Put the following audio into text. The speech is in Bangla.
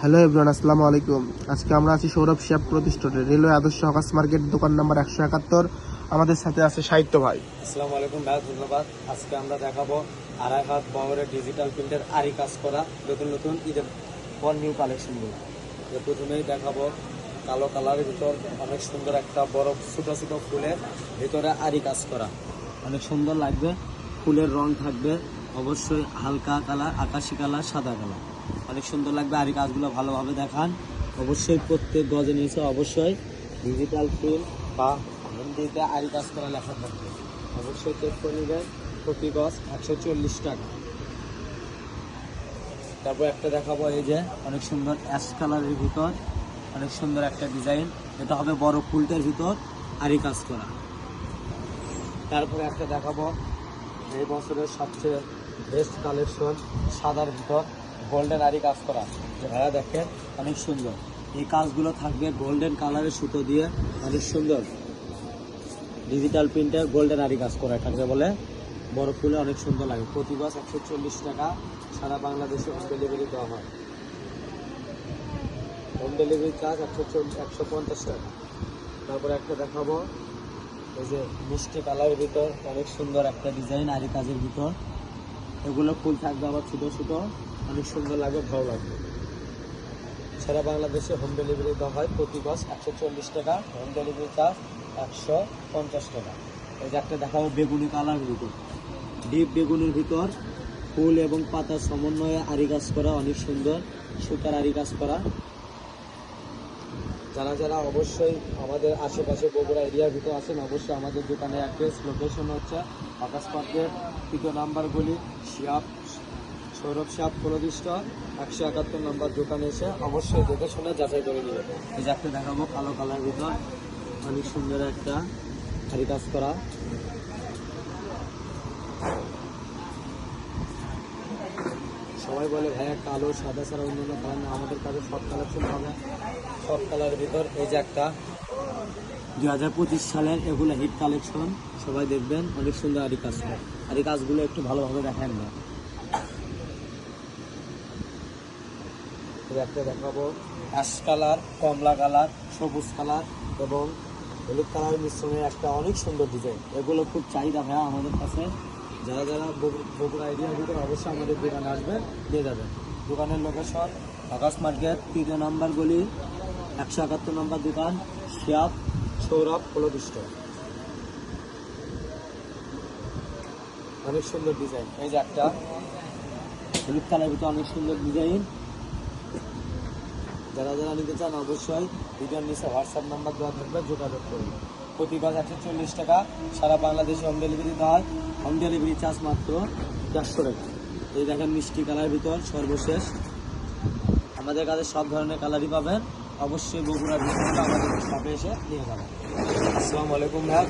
হ্যালো এভরিওয়ান, আসসালামু আলাইকুম। আজকে আমরা আছি সৌরভ শিয়াব প্রতিষ্ঠানে, রেলওয়ে আদর্শ হকাস মার্কেট, দোকান নাম্বার একশো একাত্তর। আমাদের সাথে আছে সাহিত্য ভাই। আসসালামু আলাইকুম ভাই, ধন্যবাদ। আজকে আমরা দেখাবো আড়াই হাত ডিজিটাল প্রিন্টের আরি কাজ করা নতুন নতুন ঈদের পর নিউ কালেকশনগুলো প্রথমেই দেখাবো কালো কালারের ভিতর অনেক সুন্দর একটা বড় ছোটো ছোটো ফুলের ভিতরে আরি কাজ করা। অনেক সুন্দর লাগবে, ফুলের রং থাকবে, অবশ্যই হালকা কালার আকাশি কালার সাদা কালার অনেক সুন্দর লাগবে আরি কাজগুলো ভালোভাবে দেখান। অবশ্যই প্রত্যেক গজে নিচে অবশ্যই। ডিজিটাল প্রিন্ট বা হিন্দিতে আরি কাজ করা লেখা থাকবে। অবশ্যই চেক করে নেবেন। প্রতি গজ একশো চল্লিশ টাকা। তারপর একটা দেখাবো এই যে, অনেক সুন্দর অ্যাশ কালারের ভিতর। অনেক সুন্দর একটা ডিজাইন এটা হবে বড় ফুলটার ভিতর আরি কাজ করা তারপরে একটা দেখাবো, এই বছরের সবচেয়ে বেস্ট কালেকশন, সাদার ভিতর গোল্ডেন আরি কাজ করা ভাইয়া দেখেন, অনেক সুন্দর। এই কাজগুলো থাকবে গোল্ডেন কালারের সুতো দিয়ে, অনেক সুন্দর। ডিজিটাল প্রিন্টে গোল্ডেন আরি কাজ করা এটাকে বলে বড় ফুলে অনেক সুন্দর লাগে। প্রতি বাস একশো চল্লিশ টাকা সারা বাংলাদেশে হোম ডেলিভারি দেওয়া হয়। হোম ডেলিভারি চার্জ একশো চল্লিশ একশো পঞ্চাশ টাকা। তারপরে একটা দেখাবো। এই যে মিষ্টি কালারের ভিতর অনেক সুন্দর একটা ডিজাইন আরি কাজের ভিতর। এগুলো ফুল থাকবে আবার ছোটো ছোটো। অনেক সুন্দর লাগবে ভালো লাগবে সারা বাংলাদেশে হোম ডেলিভারি দেওয়া হয় প্রতি বাস একশো চল্লিশ টাকা হোম ডেলিভারি চার্জ একশো পঞ্চাশ টাকা। এই একটা দেখাবো বেগুনি কালার ভিতর ডিপ বেগুনের ভিতর ফুল এবং পাতার সমন্বয়ে আরি কাজ করা, অনেক সুন্দর সুতার আরি কাজ করা। যারা যারা অবশ্যই আমাদের আশেপাশে বগুড়া এরিয়ার ভিতরে আছেন, অবশ্যই আমাদের দোকানের অ্যাড্রেস লোকেশন হচ্ছে আকাশ পার্কের তৃতীয় নাম্বারগুলি। শিয়াব সৌরভ সাপ প্রদিষ্ট একশো একাত্তর নম্বর দোকানে এসে অবশ্যই দেখে শুনে যাচাই করে নেবে। এই যে একটা দেখাবো, কালো কালার ভিতর। অনেক সুন্দর একটা হারি কাজ করা। সবাই বলে, ভাইয়া, কালো, সাদা ছাড়া অন্যান্য কালার না, আমাদের কাছে সব কালার হবে। সব কালারের ভিতর এই যে একটা দুই হাজার পঁচিশ সালের এগুলো হিট কালেকশন সবাই দেখবেন, অনেক সুন্দর আরি কাজ করে আর এই কাজগুলো একটু ভালোভাবে দেখেন না। একটা দেখাবো অ্যাশ কালার কমলা কালার সবুজ কালার এবং হলুদ কালারের মিশ্রণের একটা অনেক সুন্দর ডিজাইন এগুলো খুব চাহিদা ভাইয়া আমাদের কাছে। যারা যারা বগু- বগুড়া এরিয়ার ভিতরে অবশ্যই আমাদের দোকানে আসবেন, নিয়ে যাবেন। দোকানের লোকেশন আকাশ মার্কেট তৃতীয় নাম্বার গলি, একশো একাত্তর নম্বর দোকান শিয়াব সৌরভ প্রদিষ্ট অনেক সুন্দর ডিজাইন এই যে একটা হলুদ কালার ভিতরে অনেক সুন্দর ডিজাইন যারা যারা নিতে চান অবশ্যই ভিডিওর নিচে হোয়াটসঅ্যাপ নাম্বার দেওয়া থাকবে, যোগাযোগ করুন। প্রতি গজ একশো চল্লিশ টাকা, সারা বাংলাদেশে হোম ডেলিভারি দেওয়া হয়। হোম ডেলিভারি চার্জ মাত্র চারশো টাকা। এই দেখেন মিষ্টি কালার ভিতর সর্বশেষ। আমাদের কাছে সব ধরনের কালারই পাবেন। অবশ্যই বগুড়া ভিতরে আমাদের শপে এসে নিয়ে যাবেন আসসালামু আলাইকুম ভাই।